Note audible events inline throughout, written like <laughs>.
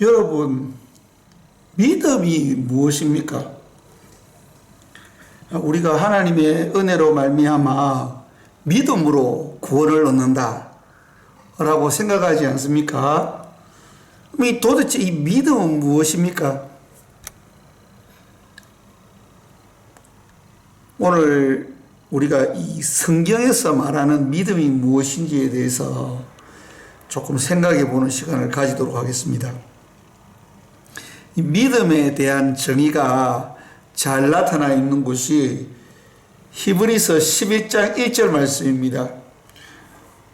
여러분, 믿음이 무엇입니까? 우리가 하나님의 은혜로 말미암아 믿음으로 구원을 얻는다. 라고 생각하지 않습니까? 도대체 이 믿음은 무엇입니까? 오늘 우리가 이 성경에서 말하는 믿음이 무엇인지에 대해서 조금 생각해 보는 시간을 가지도록 하겠습니다. 이 믿음에 대한 정의가 잘 나타나 있는 곳이 히브리서 11장 1절 말씀입니다.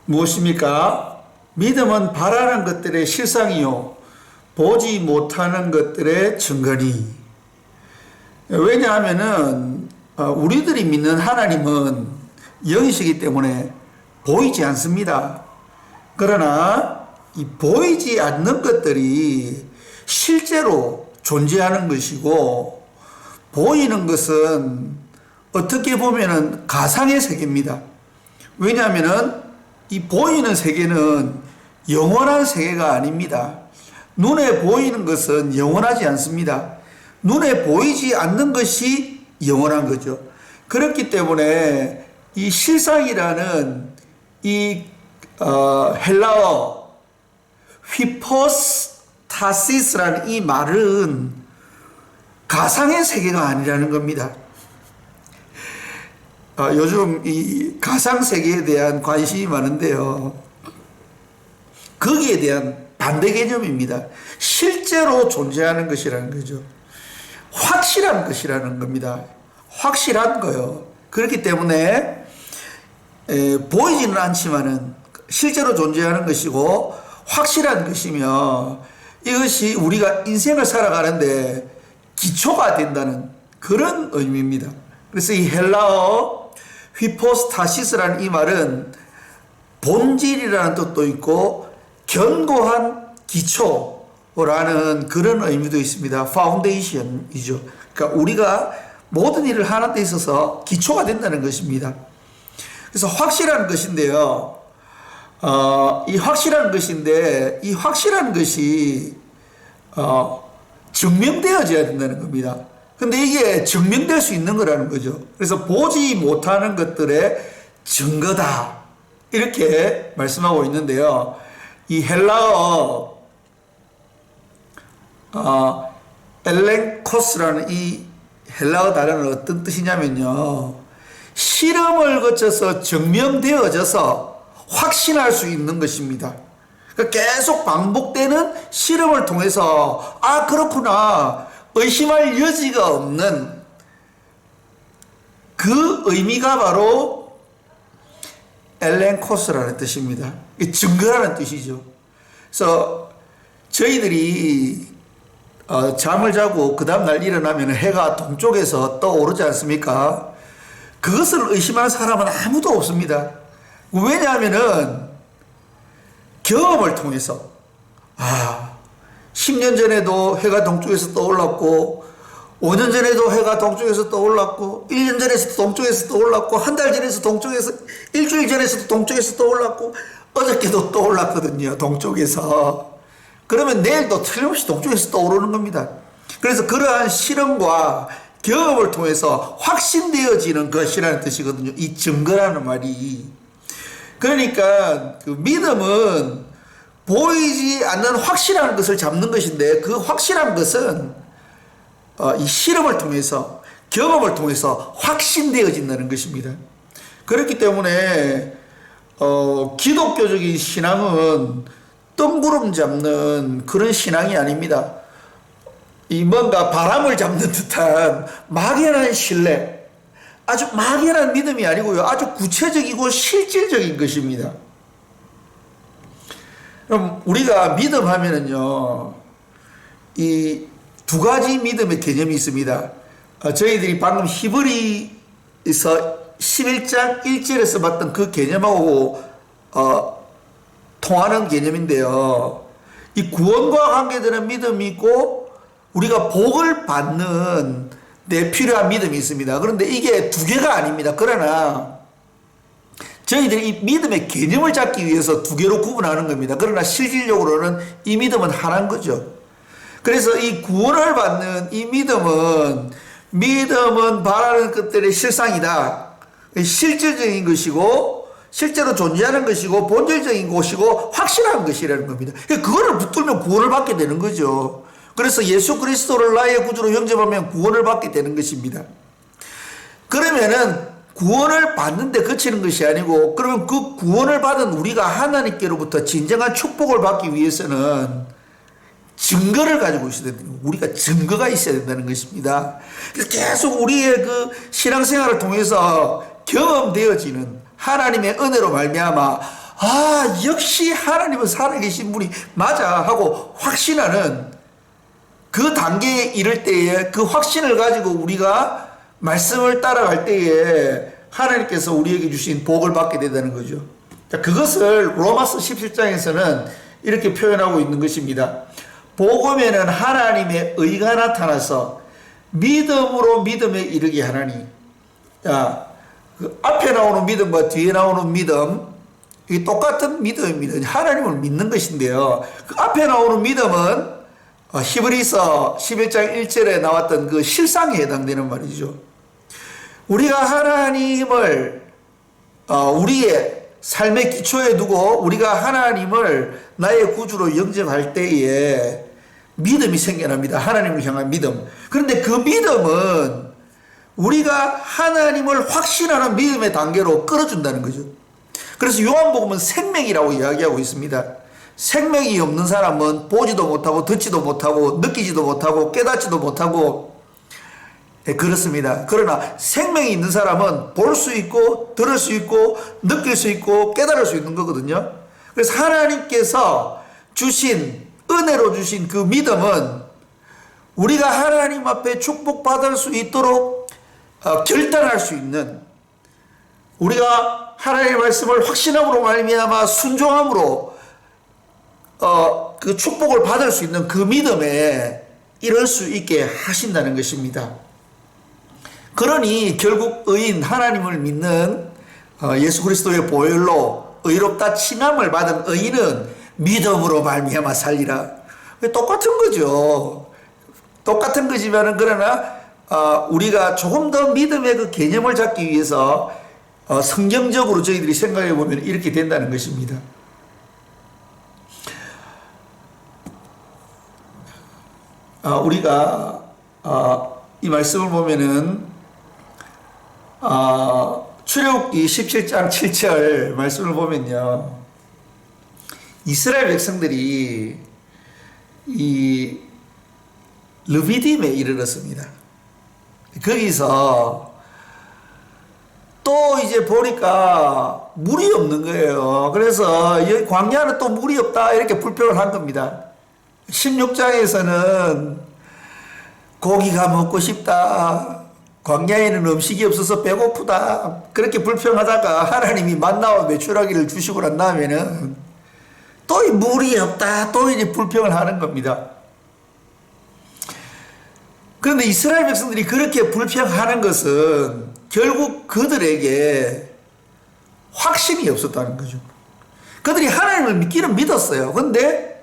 무엇입니까? 믿음은 바라는 것들의 실상이요. 보지 못하는 것들의 증거니. 왜냐하면은, 어, 우리들이 믿는 하나님은 영이시기 때문에 보이지 않습니다. 그러나 이 보이지 않는 것들이 실제로 존재하는 것이고 보이는 것은 어떻게 보면은 가상의 세계입니다. 왜냐하면은 이 보이는 세계는 영원한 세계가 아닙니다. 눈에 보이는 것은 영원하지 않습니다. 눈에 보이지 않는 것이 영원한 거죠. 그렇기 때문에 이 실상이라는 이 어, 헬라어 휘포스 타시스라는 이 말은 가상의 세계가 아니라는 겁니다. 어, 요즘 이 가상 세계에 대한 관심이 많은데요. 거기에 대한 반대 개념입니다. 실제로 존재하는 것이라는 거죠. 확실한 것이라는 겁니다. 확실한 거요. 그렇기 때문에 에, 보이지는 않지만은 실제로 존재하는 것이고 확실한 것이며 이것이 우리가 인생을 살아가는데 기초가 된다는 그런 의미입니다. 그래서 이 헬라어 휘포스타시스라는 이 말은 본질이라는 뜻도 있고 견고한 기초라는 그런 의미도 있습니다. 파운데이션이죠. 그러니까 우리가 모든 일을 하는 데 있어서 기초가 된다는 것입니다. 그래서 확실한 것인데요. 어, 이 확실한 것인데 이 확실한 것이 어, 증명되어져야 된다는 겁니다. 근데 이게 증명될 수 있는 거라는 거죠. 그래서 보지 못하는 것들의 증거다. 이렇게 말씀하고 있는데요. 이 헬라어, 어, 엘렌코스라는 이 헬라어 단어는 어떤 뜻이냐면요. 실험을 거쳐서 증명되어져서 확신할 수 있는 것입니다. 그러니까 계속 반복되는 실험을 통해서, 아, 그렇구나. 의심할 여지가 없는 그 의미가 바로 엘렌 코스라는 뜻입니다. 증거라는 뜻이죠. 그래서 저희들이 어, 잠을 자고 그 다음날 일어나면 해가 동쪽에서 떠오르지 않습니까? 그것을 의심하는 사람은 아무도 없습니다. 왜냐하면은 경험을 통해서. 아 10년 전에도 해가 동쪽에서 떠올랐고 5년 전에도 해가 동쪽에서 떠올랐고 1년 전에도 동쪽에서 떠올랐고 한 달 전에서 동쪽에서 일주일 전에서도 동쪽에서 떠올랐고 어저께도 떠올랐거든요 동쪽에서. 그러면 내일도 틀림없이 동쪽에서 떠오르는 겁니다. 그래서 그러한 실험과 경험을 통해서 확신되어지는 것이라는 뜻이거든요. 이 증거라는 말이 그러니까 그 믿음은 보이지 않는 확실한 것을 잡는 것인데 그 확실한 것은 어, 이 실험을 통해서 경험을 통해서 확신되어진다는 것입니다. 그렇기 때문에 어, 기독교적인 신앙은 뜬구름 잡는 그런 신앙이 아닙니다. 이 뭔가 바람을 잡는 듯한 막연한 신뢰, 아주 막연한 믿음이 아니고요. 아주 구체적이고 실질적인 것입니다. 그럼 우리가 믿음 하면은요, 이 두 가지 믿음의 개념이 있습니다. 어, 저희들이 방금 히브리서 11장 1절에서 봤던 그 개념하고 어, 통하는 개념인데요. 이 구원과 관계되는 믿음이 있고 우리가 복을 받는 내 필요한 믿음이 있습니다. 그런데 이게 두 개가 아닙니다. 그러나 저희들이 이 믿음의 개념을 잡기 위해서 두 개로 구분하는 겁니다. 그러나 실질적으로는 이 믿음은 하나인 거죠. 그래서 이 구원을 받는 이 믿음은 믿음은 바라는 것들의 실상이다. 실질적인 것이고 실제로 존재하는 것이고 본질적인 것이고 확실한 것이라는 겁니다. 그거를 붙들면 구원을 받게 되는 거죠. 그래서 예수 그리스도를 나의 구주로 영접하면 구원을 받게 되는 것입니다. 그러면은 구원을 받는데 그치는 것이 아니고 그러면 그 구원을 받은 우리가 하나님께로부터 진정한 축복을 받기 위해서는 증거를 가지고 있어야 된다는 거예요. 우리가 증거가 있어야 된다는 것입니다. 계속 우리의 그 신앙생활을 통해서 경험되어지는 하나님의 은혜로 말미암아 아 역시 하나님은 살아계신 분이 맞아 하고 확신하는 그 단계에 이를 때에 그 확신을 가지고 우리가 말씀을 따라갈 때에 하나님께서 우리에게 주신 복을 받게 된다는 거죠. 자, 그것을 로마서 17장에서는 이렇게 표현하고 있는 것입니다. 복음에는 하나님의 의가 나타나서 믿음으로 믿음에 이르게 하나니. 자, 그 앞에 나오는 믿음과 뒤에 나오는 믿음, 이 똑같은 믿음입니다. 하나님을 믿는 것인데요. 그 앞에 나오는 믿음은 어, 히브리서 11장 1절에 나왔던 그 실상에 해당되는 말이죠. 우리가 하나님을 어, 우리의 삶의 기초에 두고 우리가 하나님을 나의 구주로 영접할 때에 믿음이 생겨납니다. 하나님을 향한 믿음. 그런데 그 믿음은 우리가 하나님을 확신하는 믿음의 단계로 끌어준다는 거죠. 그래서 요한복음은 생명이라고 이야기하고 있습니다. 생명이 없는 사람은 보지도 못하고 듣지도 못하고 느끼지도 못하고 깨닫지도 못하고 네, 그렇습니다. 그러나 생명이 있는 사람은 볼 수 있고 들을 수 있고 느낄 수 있고 깨달을 수 있는 거거든요. 그래서 하나님께서 주신 은혜로 주신 그 믿음은 우리가 하나님 앞에 축복받을 수 있도록 어, 결단할 수 있는 우리가 하나님의 말씀을 확신함으로 말미암아 순종함으로 어, 그 축복을 받을 수 있는 그 믿음에 이럴 수 있게 하신다는 것입니다. 그러니 결국 의인 하나님을 믿는 어, 예수 그리스도의 보혈로 의롭다 칭함을 받은 의인은 믿음으로 말미암아 살리라. 똑같은 거죠. 똑같은 거지만은 그러나 어, 우리가 조금 더 믿음의 그 개념을 잡기 위해서 어, 성경적으로 저희들이 생각해 보면 이렇게 된다는 것입니다. 아, 우리가 이 말씀을 보면은 출애굽기 17장 7절 말씀을 보면요. 이스라엘 백성들이 이 르비딤에 이르렀습니다. 거기서 또 이제 보니까 물이 없는 거예요. 그래서 광야는 또 물이 없다 이렇게 불평을 한 겁니다. 16장에서는 고기가 먹고 싶다. 광야에는 음식이 없어서 배고프다. 그렇게 불평하다가 하나님이 만나와 매출하기를 주시고 난 다음에는 또 물이 없다. 또 이제 불평을 하는 겁니다. 그런데 이스라엘 백성들이 그렇게 불평하는 것은 결국 그들에게 확신이 없었다는 거죠. 그들이 하나님을 믿기는 믿었어요. 근데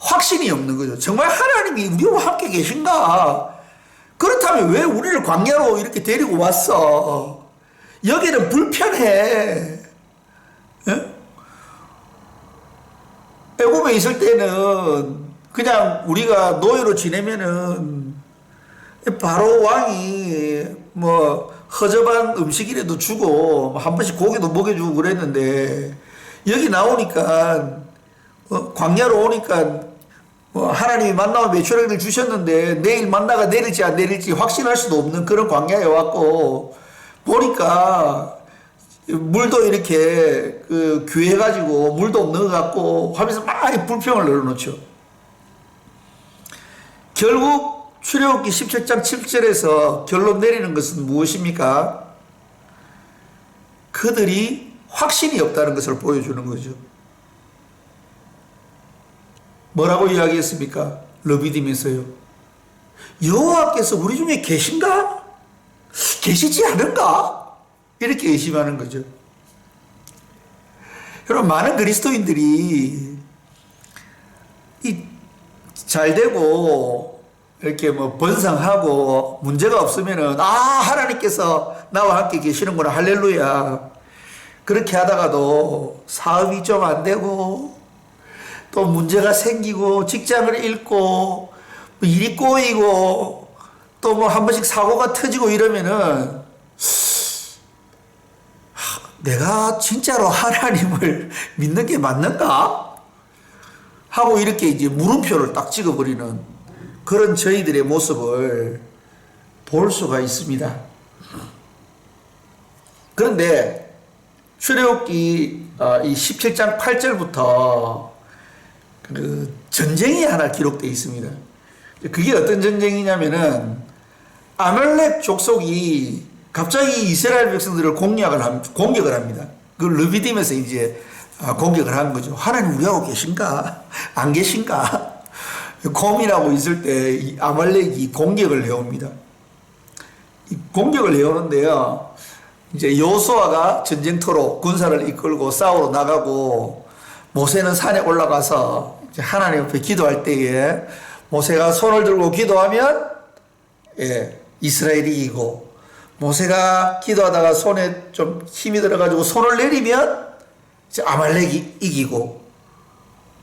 확신이 없는 거죠. 정말 하나님이 우리와 함께 계신가? 그렇다면 왜 우리를 광야로 이렇게 데리고 왔어? 여기는 불편해. 예? 애굽에 있을 때는 그냥 우리가 노예로 지내면은 바로 왕이 뭐 허접한 음식이라도 주고 한 번씩 고기도 먹여주고 그랬는데 여기 나오니까 어, 광야로 오니까 뭐 하나님이 만나와 매출액을 주셨는데 내일 만나가 내릴지 안 내릴지 확신할 수도 없는 그런 광야에 왔고 보니까 물도 이렇게 그 귀해가지고 물도 없는 것 같고 하면서 막 불평을 늘어놓죠. 결국 출애굽기 17장 7절에서 결론 내리는 것은 무엇입니까? 그들이 확신이 없다는 것을 보여주는 거죠. 뭐라고 이야기했습니까? 러비딤에서요. 여호와께서 우리 중에 계신가? 계시지 않은가? 이렇게 의심하는 거죠. 여러분 많은 그리스도인들이 이 잘 되고 이렇게 뭐 번성하고 문제가 없으면은 아 하나님께서 나와 함께 계시는구나 할렐루야 그렇게 하다가도 사업이 좀 안 되고 또 문제가 생기고 직장을 잃고 뭐 일이 꼬이고 또 뭐 한 번씩 사고가 터지고 이러면은 하, 내가 진짜로 하나님을 <laughs> 믿는 게 맞는가? 하고 이렇게 이제 물음표를 딱 찍어버리는 그런 저희들의 모습을 볼 수가 있습니다. 그런데 출애굽기 어, 이 17장 8절부터 그 전쟁이 하나 기록되어 있습니다. 그게 어떤 전쟁이냐면은 아말렉 족속이 갑자기 이스라엘 백성들을 공략을 함, 공격을 합니다. 그 르비딤에서 이제 아, 공격을 한 거죠. 하나님 우리하고 계신가? <laughs> 안 계신가? <laughs> 고민하고 있을 때이 아말렉이 공격을 해옵니다. 이 공격을 해오는데요. 이제 요수아가 전쟁터로 군사를 이끌고 싸우러 나가고 모세는 산에 올라가서 하나님 앞에 기도할 때에 모세가 손을 들고 기도하면 예, 이스라엘이 이기고 모세가 기도하다가 손에 좀 힘이 들어가지고 손을 내리면 이제 아말렉이 이기고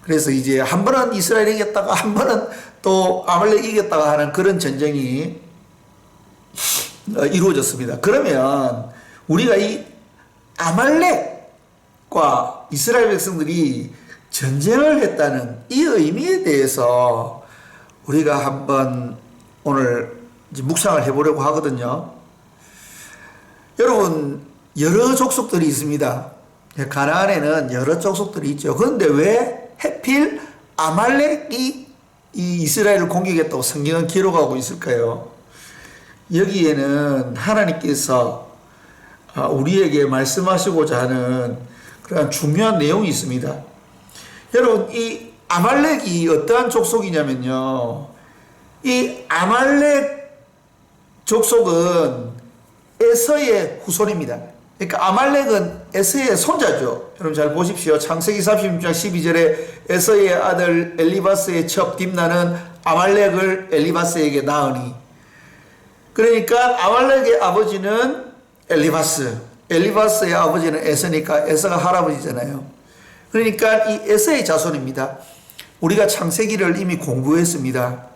그래서 이제 한 번은 이스라엘이 이겼다가 한 번은 또 아말렉이 이겼다가 하는 그런 전쟁이 어, 이루어졌습니다. 그러면 우리가 이 아말렉과 이스라엘 백성들이 전쟁을 했다는 이 의미에 대해서 우리가 한번 오늘 묵상을 해보려고 하거든요. 여러분 여러 족속들이 있습니다. 가나안에는 여러 족속들이 있죠. 그런데 왜 해필 아말렉이 이 이스라엘을 공격했다고 성경은 기록하고 있을까요? 여기에는 하나님께서 아, 우리에게 말씀하시고자 하는 그런 중요한 내용이 있습니다. 여러분, 이 아말렉이 어떠한 족속이냐면요. 이 아말렉 족속은 에서의 후손입니다. 그러니까 아말렉은 에서의 손자죠. 여러분 잘 보십시오. 창세기 36장 12절에 에서의 아들 엘리바스의 첩 딥나는 아말렉을 엘리바스에게 낳으니 그러니까 아말렉의 아버지는 엘리바스, 엘리바스의 아버지는 에서니까 에서가 할아버지잖아요. 그러니까 이 에서의 자손입니다. 우리가 창세기를 이미 공부했습니다.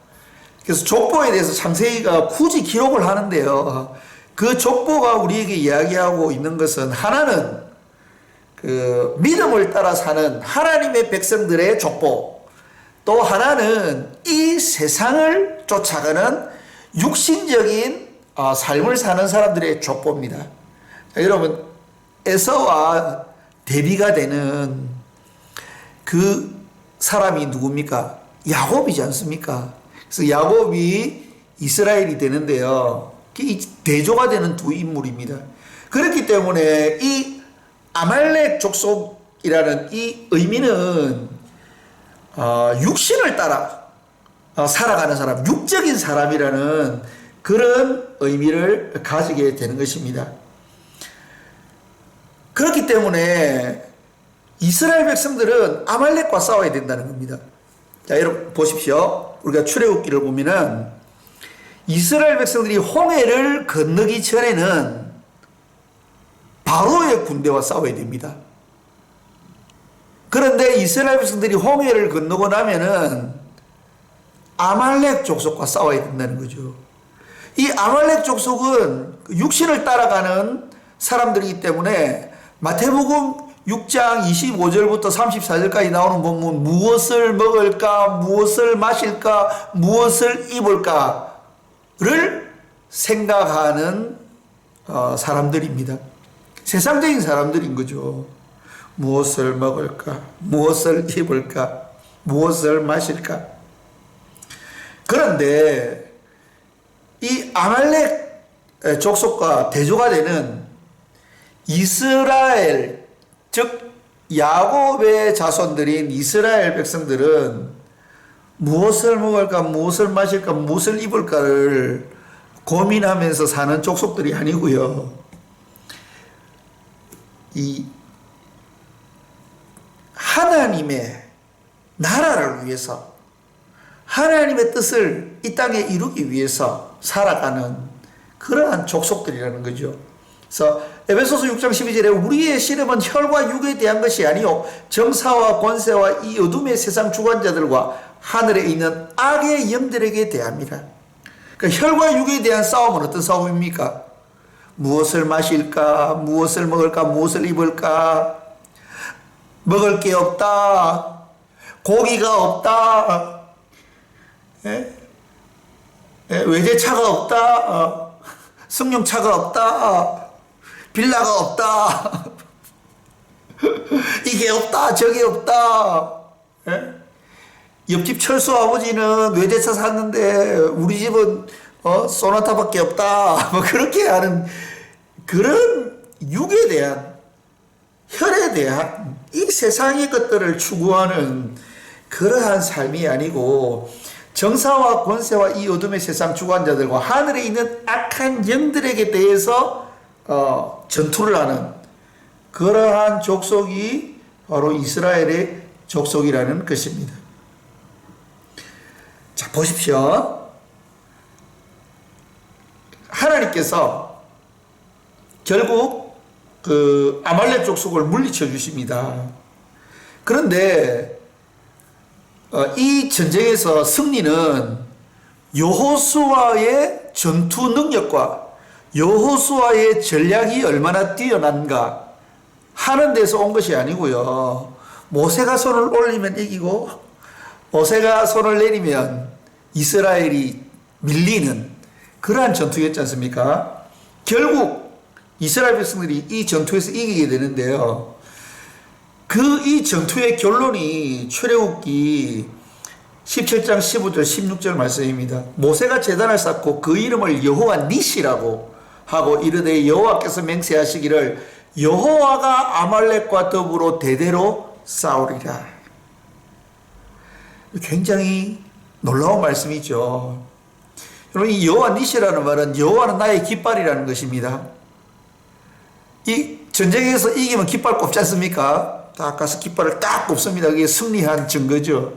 그래서 족보에 대해서 창세기가 굳이 기록을 하는데요. 그 족보가 우리에게 이야기하고 있는 것은 하나는 그 믿음을 따라 사는 하나님의 백성들의 족보, 또 하나는 이 세상을 쫓아가는 육신적인 어, 삶을 사는 사람들의 족보입니다. 자, 여러분, 에서와 대비가 되는 그 사람이 누굽니까? 야곱이지 않습니까? 그래서 야곱이 이스라엘이 되는데요. 이 대조가 되는 두 인물입니다. 그렇기 때문에 이 아말렉 족속이라는 이 의미는 어, 육신을 따라 어, 살아가는 사람, 육적인 사람이라는 그런 의미를 가지게 되는 것입니다. 그렇기 때문에 이스라엘 백성들은 아말렉과 싸워야 된다는 겁니다. 자, 여러분 보십시오. 우리가 출애굽기를 보면은 이스라엘 백성들이 홍해를 건너기 전에는 바로의 군대와 싸워야 됩니다. 그런데 이스라엘 백성들이 홍해를 건너고 나면은 아말렉 족속과 싸워야 된다는 거죠. 이 아말렉 족속은 육신을 따라가는 사람들이기 때문에 마태복음 6장 25절부터 34절까지 나오는 본문 무엇을 먹을까 무엇을 마실까 무엇을 입을까를 생각하는 어, 사람들입니다. 세상적인 사람들인 거죠. 무엇을 먹을까 무엇을 입을까 무엇을 마실까 그런데 이 아말렉 족속과 대조가 되는 이스라엘 즉 야곱의 자손들인 이스라엘 백성들은 무엇을 먹을까 무엇을 마실까 무엇을 입을까를 고민하면서 사는 족속들이 아니고요. 이 하나님의 나라를 위해서 하나님의 뜻을 이 땅에 이루기 위해서 살아가는 그러한 족속들이라는 거죠. 그래서 에베소서 6장 12절에 우리의 씨름은 혈과 육에 대한 것이 아니요 정사와 권세와 이 어둠의 세상 주관자들과 하늘에 있는 악의 영들에게 대합니다. 그러니까 혈과 육에 대한 싸움은 어떤 싸움입니까? 무엇을 마실까? 무엇을 먹을까? 무엇을 입을까? 먹을 게 없다. 고기가 없다. 예? 예, 외제차가 없다. 어, 승용차가 없다. 빌라가 없다. <laughs> 이게 없다. 저게 없다. 예? 옆집 철수 아버지는 외제차 샀는데 우리 집은 어, 소나타밖에 없다. <laughs> 뭐 그렇게 하는 그런 육에 대한 혈에 대한 이 세상의 것들을 추구하는 그러한 삶이 아니고 정사와 권세와 이 어둠의 세상 주관자들과 하늘에 있는 악한 영들에게 대해서 어, 전투를 하는 그러한 족속이 바로 이스라엘의 족속이라는 것입니다. 자, 보십시오. 하나님께서 결국 그 아말렉 족속을 물리쳐 주십니다. 그런데 어, 이 전쟁에서 승리는 여호수아의 전투 능력과 여호수아의 전략이 얼마나 뛰어난가 하는 데서 온 것이 아니고요. 모세가 손을 올리면 이기고 모세가 손을 내리면 이스라엘이 밀리는 그러한 전투였지 않습니까? 결국 이스라엘 백성들이 이 전투에서 이기게 되는데요. 그 이 전투의 결론이 출애굽기 17장 15절 16절 말씀입니다. 모세가 제단을 쌓고 그 이름을 여호와 니시라고 하고 이르되 여호와께서 맹세하시기를 여호와가 아말렉과 더불어 대대로 싸우리라. 굉장히 놀라운 말씀이죠. 여러분 이 여호와 니시라는 말은 여호와는 나의 깃발이라는 것입니다. 이 전쟁에서 이기면 깃발 꼽지 않습니까? 딱 가서 깃발을 딱 꼽습니다. 그게 승리한 증거죠.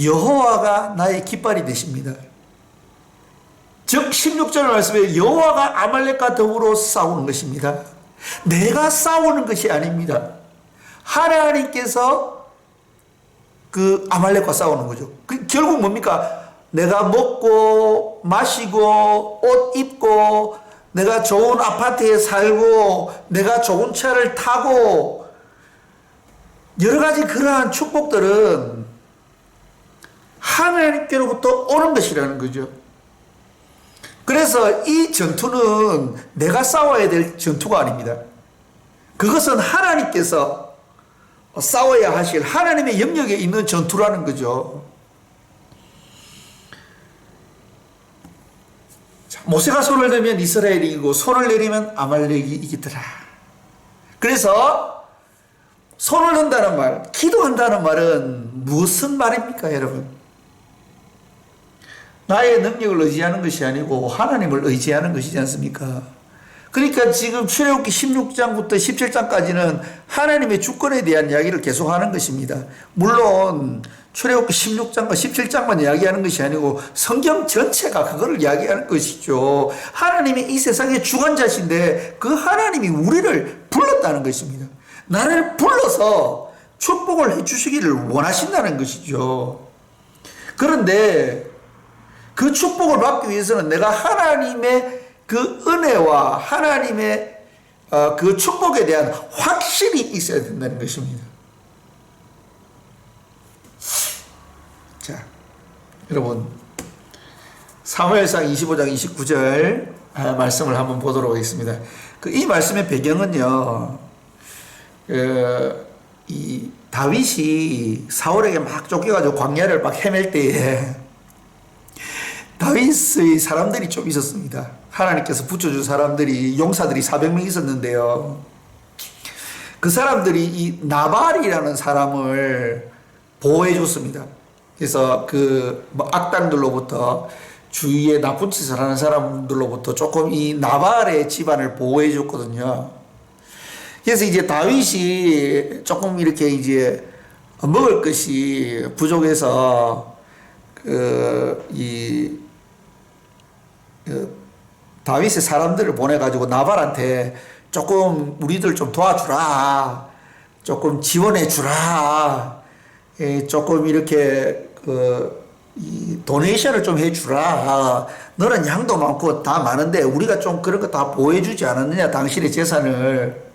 여호와가 나의 깃발이 되십니다. 즉 16절 말씀에 여호와가 아말렉과 더불어 싸우는 것입니다. 내가 싸우는 것이 아닙니다. 하나님께서 그 아말렉과 싸우는 거죠. 그 결국 뭡니까? 내가 먹고 마시고 옷 입고 내가 좋은 아파트에 살고 내가 좋은 차를 타고 여러 가지 그러한 축복들은 하나님께로부터 오는 것이라는 거죠. 그래서 이 전투는 내가 싸워야 될 전투가 아닙니다. 그것은 하나님께서 싸워야 하실 하나님의 영역에 있는 전투라는 거죠. 자, 모세가 손을 들면 이스라엘이 이기고 손을 내리면 아말렉이 이기더라. 그래서 손을 든다는 말, 기도한다는 말은 무슨 말입니까, 여러분? 나의 능력을 의지하는 것이 아니고 하나님을 의지하는 것이지 않습니까? 그러니까 지금 출애굽기 16장부터 17장까지는 하나님의 주권에 대한 이야기를 계속하는 것입니다. 물론 출애굽기 16장과 17장만 이야기하는 것이 아니고 성경 전체가 그거를 이야기하는 것이죠. 하나님이 이 세상의 주관자신데 그 하나님이 우리를 불렀다는 것입니다. 나를 불러서 축복을 해 주시기를 원하신다는 것이죠. 그런데 그 축복을 받기 위해서는 내가 하나님의 그 은혜와 하나님의 어, 그 축복에 대한 확신이 있어야 된다는 것입니다. 자, 여러분 사무엘상 25장 29절 아, 말씀을 한번 보도록 하겠습니다. 그 이 말씀의 배경은요, 그, 이 다윗이 사울에게 막 쫓겨가지고 광야를 막 헤맬 때에 다윗의 사람들이 좀 있었습니다. 하나님께서 붙여준 사람들이 용사들이 400명 있었는데요. 그 사람들이 이 나발이라는 사람을 보호해 줬습니다. 그래서 그뭐 악당들로부터 주위에 나쁜 짓을 하는 사람들로부터 조금 이 나발의 집안을 보호해 줬거든요. 그래서 이제 다윗이 조금 이렇게 이제 먹을 것이 부족해서 그이 그 다윗의 사람들을 보내가지고 나발한테 조금 우리들 좀 도와주라, 조금 지원해 주라, 예, 조금 이렇게 그이 도네이션을 좀 해주라. 너는 양도 많고 다 많은데 우리가 좀 그런 거 다 보여주지 않았느냐 당신의 재산을.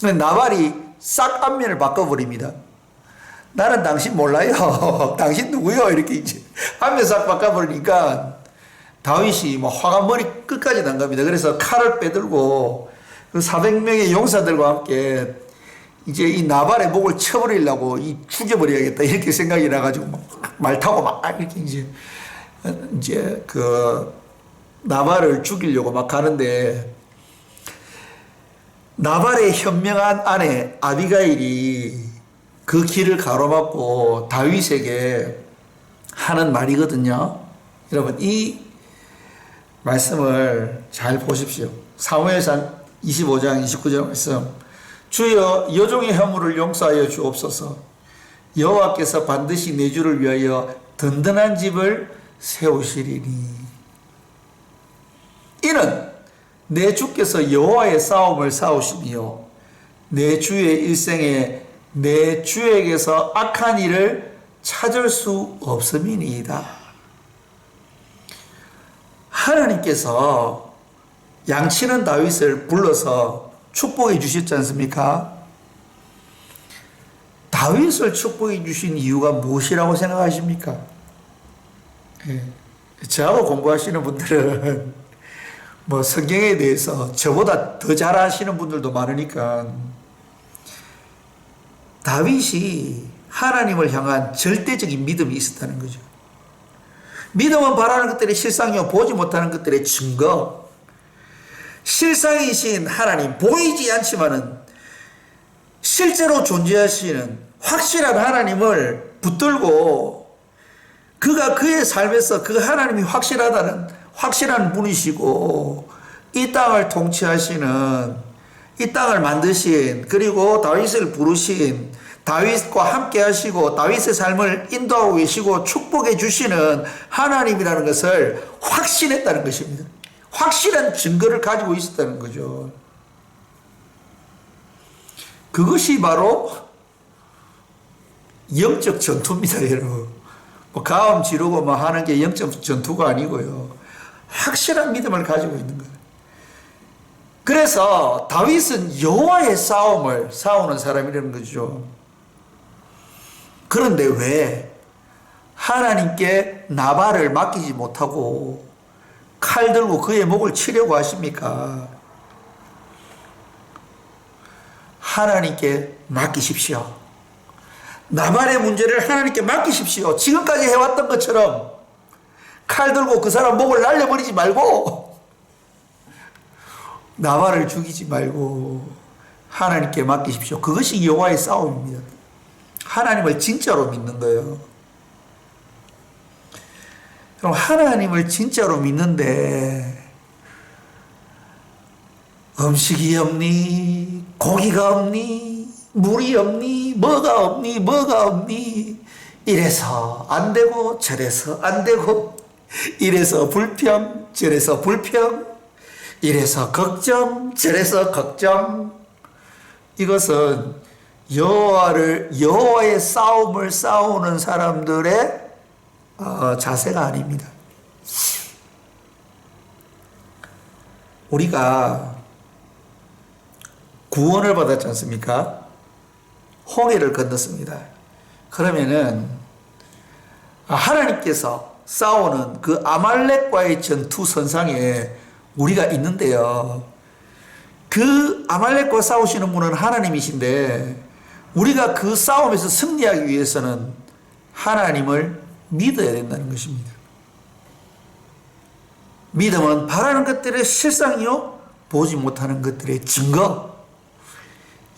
근데 나발이 싹 앞면을 바꿔버립니다. 나는 당신 몰라요. <laughs> 당신 누구요? 이렇게 이제 앞면 싹 바꿔버리니까 다윗이 뭐 화가 머리 끝까지 난 겁니다. 그래서 칼을 빼들고 그 400명의 용사들과 함께 이제 이 나발의 목을 쳐버리려고 이 죽여버려야겠다 이렇게 생각이 나가지고 막말 타고 막 이렇게 이제 이제 그 나발을 죽이려고 막 가는데 나발의 현명한 아내 아비가일이 그 길을 가로막고 다윗에게 하는 말이거든요. 여러분 이 말씀을 잘 보십시오. 사무엘상 25장 29절 말씀. 주여 여종의 허물을 용서하여 주옵소서. 여호와께서 반드시 내 주를 위하여 든든한 집을 세우시리니. 이는 내 주께서 여호와의 싸움을 싸우시며 내 주의 일생에 내 주에게서 악한 일을 찾을 수 없음이니이다. 하나님께서 양치는 다윗을 불러서 축복해 주셨지 않습니까? 다윗을 축복해 주신 이유가 무엇이라고 생각하십니까? 예. 저하고 공부하시는 분들은 <laughs> 뭐 성경에 대해서 저보다 더 잘 아시는 분들도 많으니까 다윗이 하나님을 향한 절대적인 믿음이 있었다는 거죠. 믿음은 바라는 것들의 실상이요 보지 못하는 것들의 증거. 실상이신 하나님 보이지 않지만은 실제로 존재하시는 확실한 하나님을 붙들고 그가 그의 삶에서 그 하나님이 확실하다는 확실한 분이시고 이 땅을 통치하시는 이 땅을 만드신 그리고 다윗을 부르신 다윗과 함께 하시고 다윗의 삶을 인도하고 계시고 축복해 주시는 하나님이라는 것을 확신했다는 것입니다. 확실한 증거를 가지고 있었다는 거죠. 그것이 바로 영적 전투입니다, 여러분. 뭐 가음 지르고 뭐 하는 게 영적 전투가 아니고요. 확실한 믿음을 가지고 있는 거예요. 그래서 다윗은 여호와의 싸움을 싸우는 사람이라는 거죠. 그런데 왜 하나님께 나발을 맡기지 못하고 칼 들고 그의 목을 치려고 하십니까? 하나님께 맡기십시오. 나발의 문제를 하나님께 맡기십시오. 지금까지 해왔던 것처럼 칼 들고 그 사람 목을 날려버리지 말고 나발을 죽이지 말고 하나님께 맡기십시오. 그것이 여호와의 싸움입니다. 하나님을 진짜로 믿는 거예요. 그럼 하나님을 진짜로 믿는데 음식이 없니? 고기가 없니? 물이 없니? 뭐가 없니? 뭐가 없니? 이래서 안 되고 저래서 안 되고 이래서 불평 저래서 불평 이래서 걱정 저래서 걱정 이것은 여호와를 여호와의 싸움을 싸우는 사람들의 어, 자세가 아닙니다. 우리가 구원을 받았지 않습니까? 홍해를 건넜습니다. 그러면은 하나님께서 싸우는 그 아말렉과의 전투 선상에 우리가 있는데요. 그 아말렉과 싸우시는 분은 하나님이신데 우리가 그 싸움에서 승리하기 위해서는 하나님을 믿어야 된다는 것입니다. 믿음은 바라는 것들의 실상이요, 보지 못하는 것들의 증거.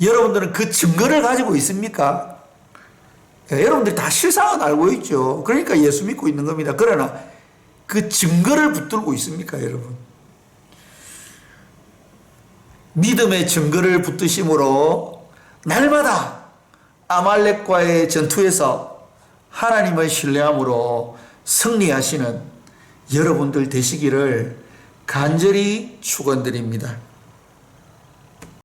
여러분들은 그 증거를 가지고 있습니까? 예, 여러분들이 다 실상은 알고 있죠. 그러니까 예수 믿고 있는 겁니다. 그러나 그 증거를 붙들고 있습니까, 여러분? 믿음의 증거를 붙드심으로 날마다 아말렉과의 전투에서 하나님을 신뢰함으로 승리하시는 여러분들 되시기를 간절히 축원드립니다.